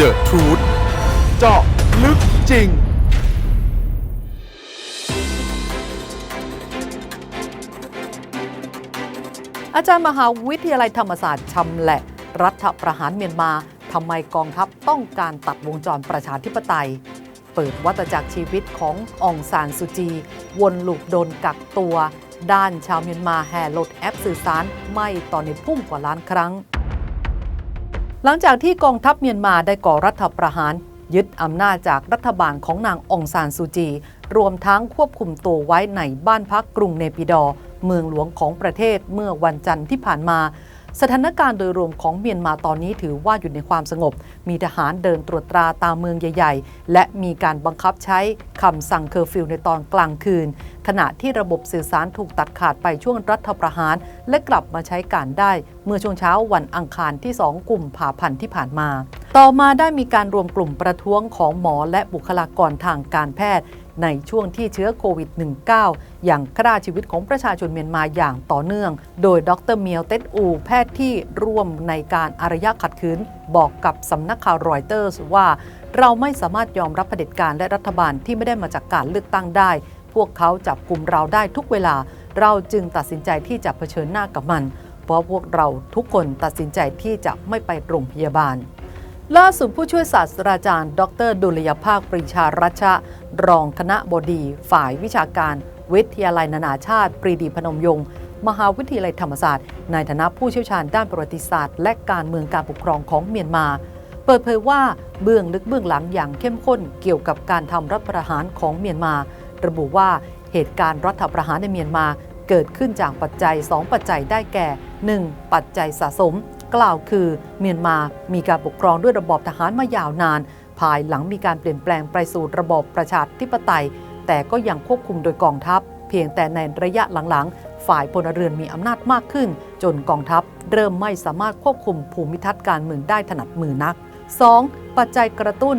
The Truth เจาะลึกจริง อาจารย์มหาวิทยาลัยธรรมศาสตร์ชำแหละ รัฐประหารเมียนมาทำไมกองทัพต้องการตัดวงจรประชาธิปไตย เปิดวัตจักรชีวิตขององซานสุจี วนลูกโดนกักตัว ด้านชาวเมียนมาแห่โหลดแอปสื่อสาร ไม่ต่อนนี้พุ่งกว่าล้านครั้ง หลังจากที่กองทัพเมียนมาได้ก่อรัฐประหาร ยึดอำนาจจากรัฐบาลของนางองซานซูจี รวมทั้งควบคุมตัวไว้ในบ้านพักกรุงเนปิดอ เมืองหลวงของประเทศเมื่อวันจันทร์ที่ผ่านมา สถานการณ์โดยรวมของเมียนมาตอนนี้ถือว่าอยู่ในความสงบ มีทหารเดินตรวจตราตามเมืองใหญ่ ๆ และมีการบังคับใช้คำสั่งเคอร์ฟิวในตอนกลางคืน ขณะที่ระบบสื่อสารถูกตัดขาดไปช่วงรัฐประหาร และกลับมาใช้การได้ เมื่อช่วงเช้าวันอังคารที่ 2 กลุ่มภาพันธ์ที่ผ่านมา ต่อมาได้มีการรวมกลุ่มประท้วงของหมอและบุคลากรทางการแพทย์ ในช่วงที่เชื้อโควิด -19 อย่างฆ่าชีวิตของประชาชนเมียนมาอย่างต่อเนื่อง โดยดรเมียวเต็ดอู แพทย์ที่ร่วมในการอารยะขัดขืน บอกกับสำนักข่าวรอยเตอร์สว่าเราไม่สามารถยอมรับเผด็จการและรัฐบาลที่ไม่ได้มาจากการเลือกตั้งได้ พวกเขาจับกลุ่มเราได้ทุกเวลา เราจึงตัดสินใจที่จะเผชิญหน้ากับมัน เพราะพวกเราทุกคนตัดสินใจที่จะไม่ไปโรงพยาบาลล่าสุดผู้ช่วยศาสตราจารย์ ดรดุลยภาคปรีชารัชะ รองคณะบดี ฝ่ายวิชาการ วิทยาลัยนานาชาติ ปรีดีพนมยงค์มหาวิทยาลัยธรรมศาสตร์ ในฐานะผู้เชี่ยวชาญด้านประวัติศาสตร์ และการเมืองการปกครองของเมียนมา เปิดเผยว่าเบื้องลึกเบื้องหลังอย่างเข้มข้นเกี่ยวกับการทำรัฐประหารของเมียนมา ระบุว่าเหตุการณ์รัฐประหารในเมียนมา เกิดขึ้นจากปัจจัย 2 ปัจจัยได้แก่ 1. ปัจจัยสะสม กล่าวคือเมียนมามีการปกครองด้วยระบอบทหารมายาวนาน ภายหลังมีการเปลี่ยนแปลงไปสู่ระบบประชาธิปไตย แต่ก็ยังควบคุมโดยกองทัพ เพียงแต่ในระยะหลังๆ ฝ่ายพลเรือนมีอำนาจมากขึ้น จนกองทัพเริ่มไม่สามารถควบคุมภูมิทัศน์การเมืองได้ถนัดมือนัก 2. ปัจจัยกระตุ้น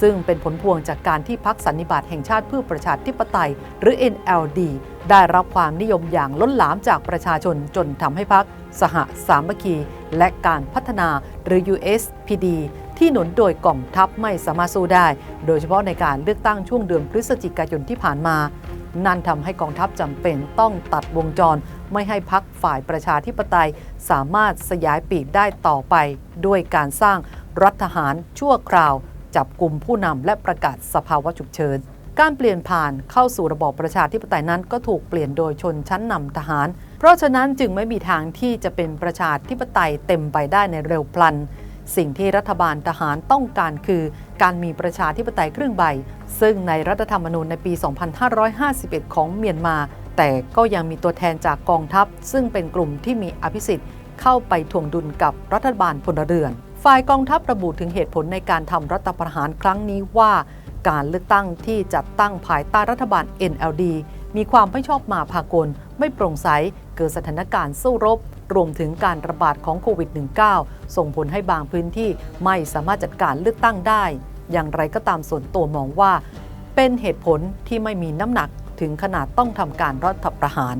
ซึ่งเป็นผลพวงจากการที่พักสันนิบาตแห่งชาติเพื่อประชาธิปไตย หรือ NLD ได้รับความนิยมอย่างล้นหลามจากประชาชนจนทำให้พักสหสามัคคี และการพัฒนาหรือ USPD ที่หนุนโดยกองทัพไม่สามารถสู้ได้ โดยเฉพาะในการเลือกตั้งช่วงเดือนพฤศจิกายนที่ผ่านมา นั่นทำให้กองทัพจำเป็นต้องตัดวงจร ไม่ให้พักฝ่ายประชาธิปไตย สามารถสยายปีกได้ต่อไป ด้วยการสร้างรัฐทหารชั่วคราว จับกลุ่มผู้นำและประกาศสภาวะฉุกเฉินการเปลี่ยนผ่านเข้าสู่ระบอบประชาธิปไตยนั้นก็ถูกเปลี่ยนโดยชนชั้นนำทหาร เพราะฉะนั้นจึงไม่มีทางที่จะเป็นประชาธิปไตยเต็มไปได้ในเร็วพลัน สิ่งที่รัฐบาลทหารต้องการคือ การมีประชาธิปไตยครึ่งใบ ซึ่งในรัฐธรรมนูญในปี 2551 ของเมียนมา แต่ก็ยังมีตัวแทนจากกองทัพ ซึ่งเป็นกลุ่มที่มีอภิสิทธิ์เข้าไปทวงดุลกับรัฐบาลพลเรือน ฝ่ายกองทัพระบุถึงเหตุผลในการทำรัฐประหารครั้งนี้ว่า การเลือกตั้งที่จัดตั้งภายใต้รัฐบาล NLD มีความไม่ชอบมาพากล ไม่โปร่งใส เกิดสถานการณ์สู้รบ รวมถึงการระบาดของโควิด -19 ส่งผลให้บางพื้นที่ไม่สามารถจัดการเลือกตั้งได้ อย่างไรก็ตามส่วนตัวมองว่า เป็นเหตุผลที่ไม่มีน้ำหนักถึงขนาดต้องทำการรัฐประหาร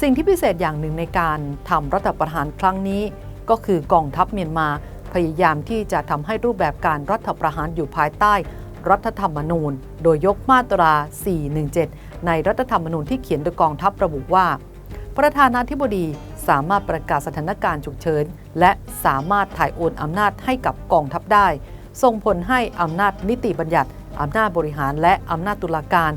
สิ่งที่พิเศษอย่างหนึ่งในการทำรัฐประหารครั้งนี้ ก็คือกองทัพเมียนมาพยายามที่จะทำให้รูปแบบการรัฐประหารอยู่ภายใต้ รัฐธรรมนูญ โดยยกมาตรา 417 ในรัฐธรรมนูญที่เขียนโดยกองทัพระบุว่า ประธานาธิบดี สามารถประกาศสถานการณ์ฉุกเฉินและสามารถถ่ายโอนอำนาจให้กับกองทัพได้ ส่งผลให้อำนาจนิติบัญญัติอำนาจบริหารและอำนาจตุลาการ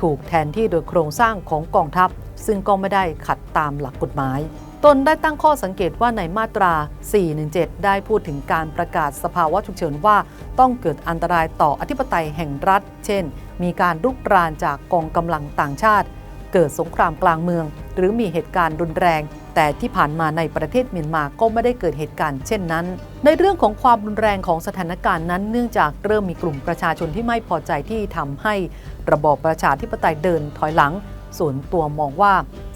ถูกแทนที่โดยโครงสร้างของกองทัพ ซึ่งก็ไม่ได้ขัดตามหลักกฎหมาย ตนได้ตั้งข้อสังเกตว่าในมาตรา 417 ได้พูดถึงการประกาศสภาวะฉุกเฉินว่า ต้องเกิดอันตรายต่ออธิปไตยแห่งรัฐ เช่น มีการรุกรานจากกองกำลังต่างชาติ เกิดสงครามกลางเมือง หรือมีเหตุการณ์รุนแรง แต่ที่ผ่านมาในประเทศเมียนมาก็ไม่ได้เกิดเหตุการณ์เช่นนั้น ในเรื่องของความรุนแรงของสถานการณ์นั้น เนื่องจากเริ่มมีกลุ่มประชาชนที่ไม่พอใจที่ทำให้ระบอบประชาธิปไตยเดินถอยหลัง ส่วนตัวมองว่า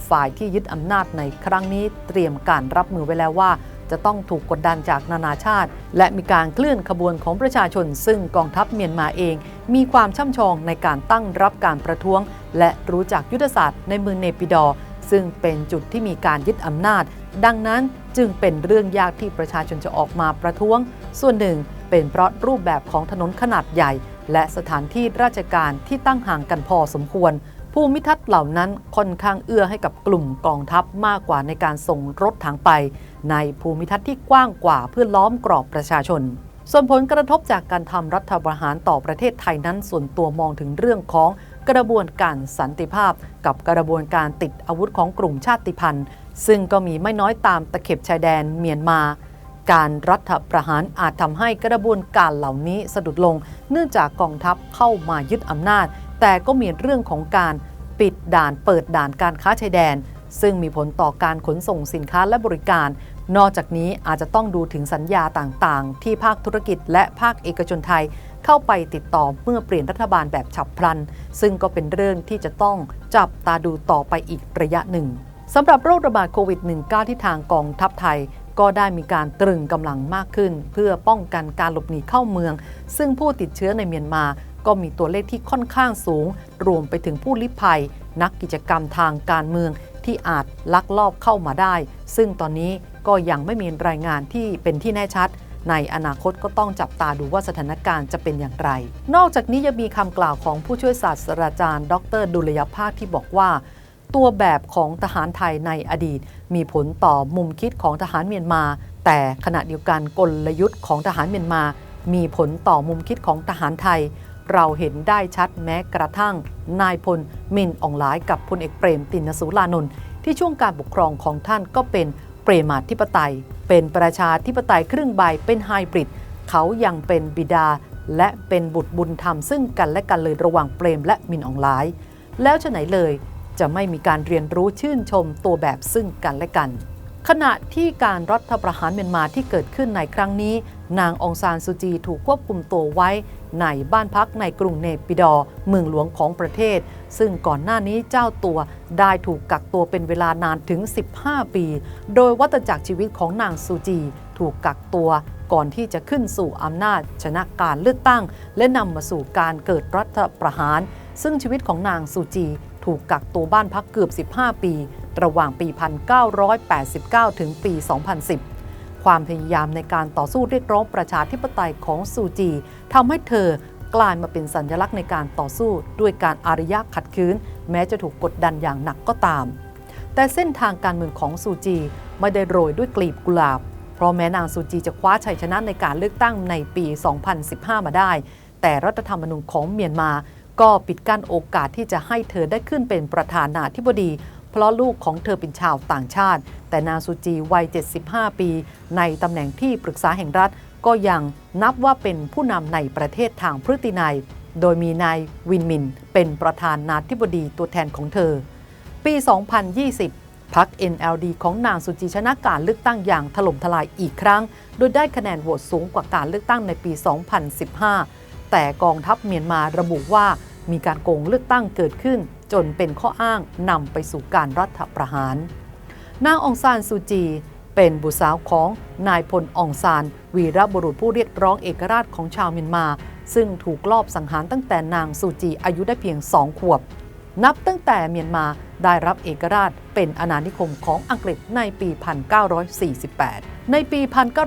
ฝ่ายที่ยึดอำนาจในครั้งนี้เตรียมการรับมือไว้แล้วว่า จะต้องถูกกดดันจากนานาชาติ และมีการเคลื่อนขบวนของประชาชน ซึ่งกองทัพเมียนมาเอง มีความช่ำชองในการตั้งรับการประท้วง และรู้จักยุทธศาสตร์ในเมืองเนปิดอซึ่งเป็นจุดที่มีการยึดอำนาจ ดังนั้นจึงเป็นเรื่องยากที่ประชาชนจะออกมาประท้วง ส่วนหนึ่งเป็นเพราะรูปแบบของถนนขนาดใหญ่ และสถานที่ราชการที่ตั้งห่างกันพอสมควร ภูมิทัศน์เหล่านั้นค่อนข้างเอื้อให้กับกลุ่มกองทัพมากกว่าในการส่งรถถังไป ในภูมิทัศน์ที่กว้างกว่าเพื่อล้อมกรอบประชาชน ส่วนผลกระทบจากการทำรัฐประหารต่อประเทศไทยนั้นส่วนตัวมองถึงเรื่องของกระบวนการสันติภาพ กับกระบวนการติดอาวุธของกลุ่มชาติพันธุ์ ซึ่งก็มีไม่น้อยตามตะเข็บชายแดนเมียนมาการรัฐประหารอาจทำให้กระบวนการเหล่านี้สะดุดลง เนื่องจากกองทัพเข้ามายึดอำนาจ แต่ก็มีเรื่องของการปิดด่านเปิดด่านการค้าชายแดน ซึ่งมีผลต่อการขนส่งสินค้าและบริการ นอกจากนี้อาจจะต้องดูถึงสัญญาต่างๆ ที่ภาคธุรกิจและภาคเอกชนไทยเข้าไปติดต่อเมื่อเปลี่ยนรัฐบาลแบบฉับพลัน ซึ่งก็เป็นเรื่องที่จะต้องจับตาดูต่อไปอีกระยะหนึ่งสำหรับโรคระบาดโควิด -19 ที่ทางกองทัพไทย ก็ได้มีการตรึงกำลังมากขึ้น เพื่อป้องกันการหลบหนีเข้าเมือง ซึ่งผู้ติดเชื้อในเมียนมา ก็มีตัวเลขที่ค่อนข้างสูง รวมไปถึงผู้ลี้ภัย นักกิจกรรมทางการเมืองที่อาจลักลอบเข้ามาได้ ซึ่งตอนนี้ก็ยังไม่มีรายงานที่เป็นที่แน่ชัด ในอนาคตก็ต้องจับตาดูว่าสถานการณ์จะเป็นอย่างไร นอกจากนี้ยังมีคำกล่าวของผู้ช่วยศาสตราจารย์ ดร ดุลยภาคที่บอกว่า ตัวแบบของทหารไทยในอดีต มีผลต่อมุมคิดของทหารเมียนมา แต่ขณะเดียวกันกลยุทธ์ของทหารเมียนมา มีผลต่อมุมคิดของทหารไทย เราเห็นได้ชัดแม้กระทั่ง นายพลมินอองหลายกับพลเอกเปรมตินสุรานนท์ที่ช่วงการปกครองของท่านก็เป็นเปรมาธิปไตย เป็นประชาธิปไตยครึ่งใบเป็นไฮบริดเขายังเป็นบิดา และเป็นบุตรบุญธรรมซึ่งกันและกันเลยระหว่างเปรมและมินอองหลาย แล้วจะไหนเลยจะไม่มีการเรียนรู้ชื่นชมตัวแบบซึ่งกันและกัน ขณะที่การรัฐประหารเมียนมาที่เกิดขึ้นในครั้งนี้ นางองซานซูจีถูกควบคุมตัวไว้ในบ้านพักในกรุงเนปิดอร์เมืองหลวงของประเทศ ซึ่งก่อนหน้านี้เจ้าตัวได้ถูกกักตัวเป็นเวลานานถึง 15 ปี โดยวัตจักรชีวิตของนางซูจี ถูกกักตัวก่อนที่จะขึ้นสู่อำนาจชนะการเลือกตั้ง และนำมาสู่การเกิดรัฐประหาร ซึ่งชีวิตของนางซูจี ถูกกักตัวบ้านพักเกือบ 15 ปี ระหว่างปี 1989 ถึงปี 2010 ความพยายามในการต่อสู้เรียกร้องประชาธิปไตยของซูจีทำให้เธอกลายมาเป็นสัญลักษณ์ในการต่อสู้ด้วยการอารยะขัดขืน แม้จะถูกกดดันอย่างหนักก็ตาม แต่เส้นทางการเมืองของซูจีไม่ได้โรยด้วยกลีบกุหลาบ เพราะแม้นางซูจีจะคว้าชัยชนะในการเลือกตั้งในปี 2015 มาได้ แต่รัฐธรรมนูญของเมียนมา ก็ปิดกั้นโอกาสที่จะให้เธอได้ขึ้นเป็นประธานาธิบดี เพราะลูกของเธอเป็นชาวต่างชาติ แต่นางซูจีวัย 75 ปี ในตำแหน่งที่ปรึกษาแห่งรัฐ ก็ยังนับว่าเป็นผู้นำในประเทศทางพฤตินัย โดยมีนายวินมิน เป็นประธานาธิบดีตัวแทนของเธอ ปี 2020พัก NLD ของนางสุจีชนะการเลือกตั้งอย่างถล่มทลายอีกครั้ง โดยได้คะแนนโหวตสูงกว่าการเลือกตั้งในปี 2015 แต่กองทัพเมียนมาระบุว่ามีการโกงเลือกตั้งเกิดขึ้น จนเป็นข้ออ้างนำไปสู่การรัฐประหาร นางองซานซูจี เป็นบุตรสาวของนายพลองซาน วีรบุรุษผู้เรียกร้องเอกราชของชาวเมียนมา ซึ่งถูกลอบสังหารตั้งแต่นางซูจีอายุได้เพียงสองขวบ นับตั้งแต่เมียนมาได้รับเอกราชเป็นอาณานิคมของอังกฤษในปี 1948 ในปี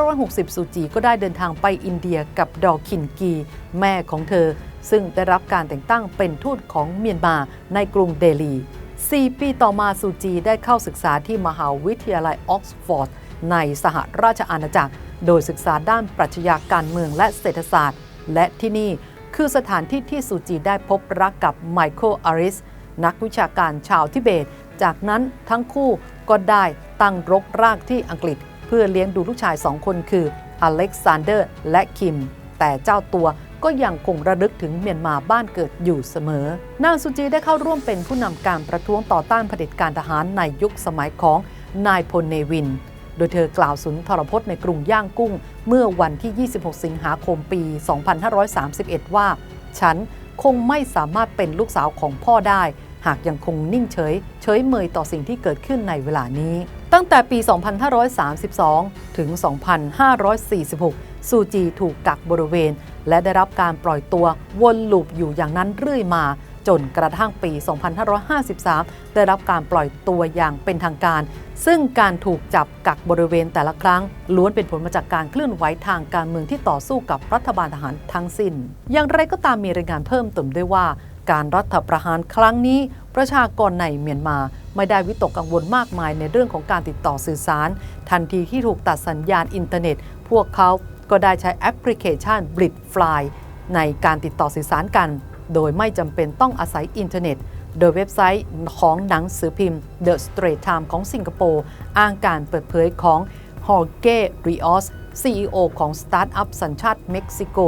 1960 ซูจีก็ได้เดินทางไปอินเดียกับดอคินกี แม่ของเธอ ซึ่งได้รับการแต่งตั้งเป็นทูตของเมียนมาในกรุงเดลี 4 ปีต่อมาซูจีได้เข้าศึกษาที่มหาวิทยาลัยออกซฟอร์ดในสหราชอาณาจักร โดยศึกษาด้านปรัชญาการเมืองและเศรษฐศาสตร์ และที่นี่คือสถานที่ที่ซูจีได้พบรักกับไมเคิลอาริส นักวิชาการชาวทิเบต จากนั้นทั้งคู่ก็ได้ตั้งรกรากที่อังกฤษ เพื่อเลี้ยงดูลูกชายสองคนคืออเล็กซานเดอร์และคิม แต่เจ้าตัว ก็ยังคงระลึกถึงเมียนมาบ้านเกิดอยู่เสมอ นางซูจีได้เข้าร่วมเป็นผู้นำการประท้วงต่อต้านเผด็จการทหารในยุคสมัยของนายพลเนวิน โดยเธอกล่าวสุนทรพจน์ในกรุงย่างกุ้ง เมื่อวันที่ 26 สิงหาคมปี 2531 ว่า ฉันคงไม่สามารถเป็นลูกสาวของพ่อได้ หากยังคงนิ่งเฉย เฉยเมยต่อสิ่งที่เกิดขึ้นในเวลานี้ ตั้งแต่ปี 2532 ถึง 2546 ซูจีถูกกักบริเวณ และได้รับการปล่อยตัววนลูปอยู่อย่างนั้นเรื่อยมา จนกระทั่งปี 2553 ได้รับการปล่อยตัวอย่างเป็นทางการ ซึ่งการถูกจับกักบริเวณแต่ละครั้ง ล้วนเป็นผลมาจากการเคลื่อนไหวทางการเมืองที่ต่อสู้กับรัฐบาลทหารทั้งสิ้น อย่างไรก็ตามมีรายงานเพิ่มเติมด้วยว่า การรัฐประหารครั้งนี้ ประชากรในเมียนมาไม่ได้วิตกกังวลมากมายในเรื่องของการติดต่อสื่อสาร ทันทีที่ถูกตัดสัญญาณอินเทอร์เน็ต พวกเขา ก็ได้ใช้แอปพลิเคชัน b l i t f l y ในการติดต่อสื่อสารกัน โดยไม่จำเป็นต้องอาศัยอินเทอร์เน็ต โดยเว็บไซต์ของหนังสือพิมพ์ The Straits Times ของสิงคโปร์อ้างการเปิดเผยของ Jorge Rios CEO ของสตาร์ทอัพสัญชาติเม็กซิโก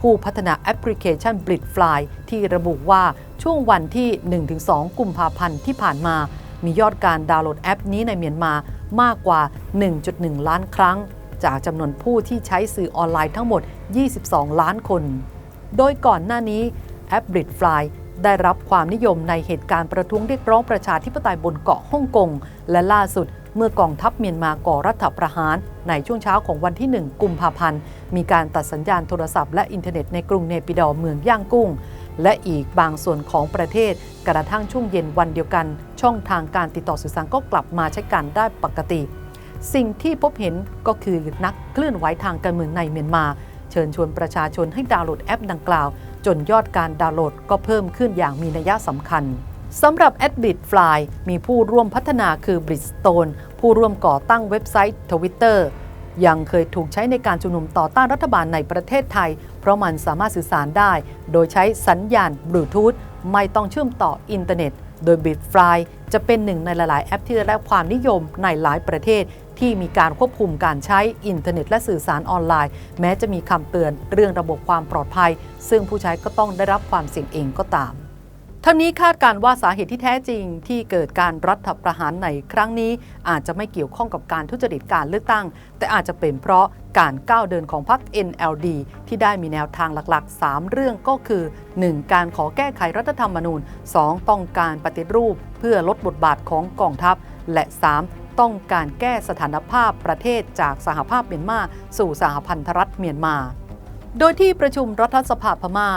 ผู้พัฒนาแอปพลิเคชัน b l i t f l y ที่ระบุว่าช่วงวันที่ 1-2 กุมภาพันธ์ที่ผ่านมา มียอดการดาวน์โหลดแอปนี้ในเมียนมามากกว่า 1.1 ล้านครั้ง จากจำนวนผู้ที่ใช้สื่อออนไลน์ทั้งหมด 22 ล้านคน โดยก่อนหน้านี้แอป b l i t f l y ได้รับความนิยมในเหตุการณ์ประท้วงเรียกร้องประชาธิปไตยบนเกาะฮ่องกง และล่าสุดเมื่อกองทัพเมียนมาก่อรัฐประหาร ในช่วงเช้าของวันที่ 1 กุมภาพันธ์ มีการตัดสัญญาณโทรศัพท์และอินเทอร์เน็ตในกรุงเนปิดอเมืองย่างกุ้ง และอีกบางส่วนของประเทศ กระทั่งช่วงเย็นวันเดียวกัน ช่องทางการติดต่อสื่อสารก็กลับมาใช้การได้ปกติ สิ่งที่พบเห็นก็คือนักเคลื่อนไหวทางการเมืองในเมียนมา เชิญชวนประชาชนให้ดาวน์โหลดแอปดังกล่าว จนยอดการดาวน์โหลดก็เพิ่มขึ้นอย่างมีนัยสำคัญสำหรับ a d b i t Fly มีผู้ร่วมพัฒนาคือ Bridgestone ผู้ร่วมก่อตั้งเว็บไซต์ Twitter ยังเคยถูกใช้ในการชุมนุมต่อต้านรัฐบาลในประเทศไทย เพราะมันสามารถสื่อสารได้ โดยใช้สัญญาณบลูทูธไม่ต้องเชื่อมต่ออินเทอร์เน็ต โดย Bitfly จะเป็นหนึ่งในหลาย ๆ แอปที่ได้รับความนิยมในหลายประเทศ ที่มีการควบคุมการใช้อินเทอร์เน็ตและสื่อสารออนไลน์ แม้จะมีคำเตือนเรื่องระบบความปลอดภัย ซึ่งผู้ใช้ก็ต้องได้รับความเสี่ยงเองก็ตามทั้งนี้คาดการว่าสาเหตุที่แท้จริงที่เกิดการรัฐประหารในครั้งนี้ อาจจะไม่เกี่ยวข้องกับการทุจริตการเลือกตั้ง แต่อาจจะเป็นเพราะการก้าวเดินของพรรค NLD ที่ได้มีแนวทางหลักๆ 3 เรื่องก็คือ 1. การขอแก้ไขรัฐธรรมนูญ 2. ต้องการปฏิรูปเพื่อลดบทบาทของกองทัพ และ 3. ต้องการแก้สถานภาพประเทศจากสหภาพเมียนมาสู่สหพันธรัฐเมียนมา โดยที่ประชุมรัฐสภาพม่า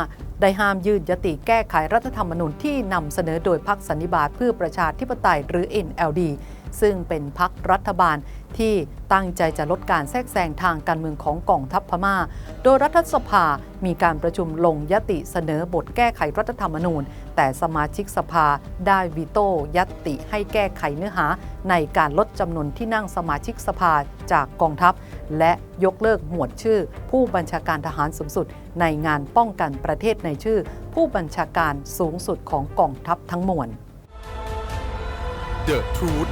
ได้ห้ามยื่นยติแก้ไขรัฐธรรมนูญที่นำเสนอโดยพรรคสันนิบาตเพื่อประชาธิปไตยหรือ NLD ซึ่งเป็นพรรครัฐบาลที่ตั้งใจจะลดการแทรกแซงทางการเมืองของกองทัพพม่า โดยรัฐสภามีการประชุมลงยติเสนอบทแก้ไขรัฐธรรมนูญ แต่สมาชิกสภาได้วีโต้ยติให้แก้ไขเนื้อหา ในการลดจำนวนที่นั่งสมาชิกสภาจากกองทัพ และยกเลิกหมวดชื่อ ผู้บัญชาการทหารสูงสุด ในงานป้องกันประเทศในชื่อ ผู้บัญชาการสูงสุดของกองทัพทั้งมวล The Truth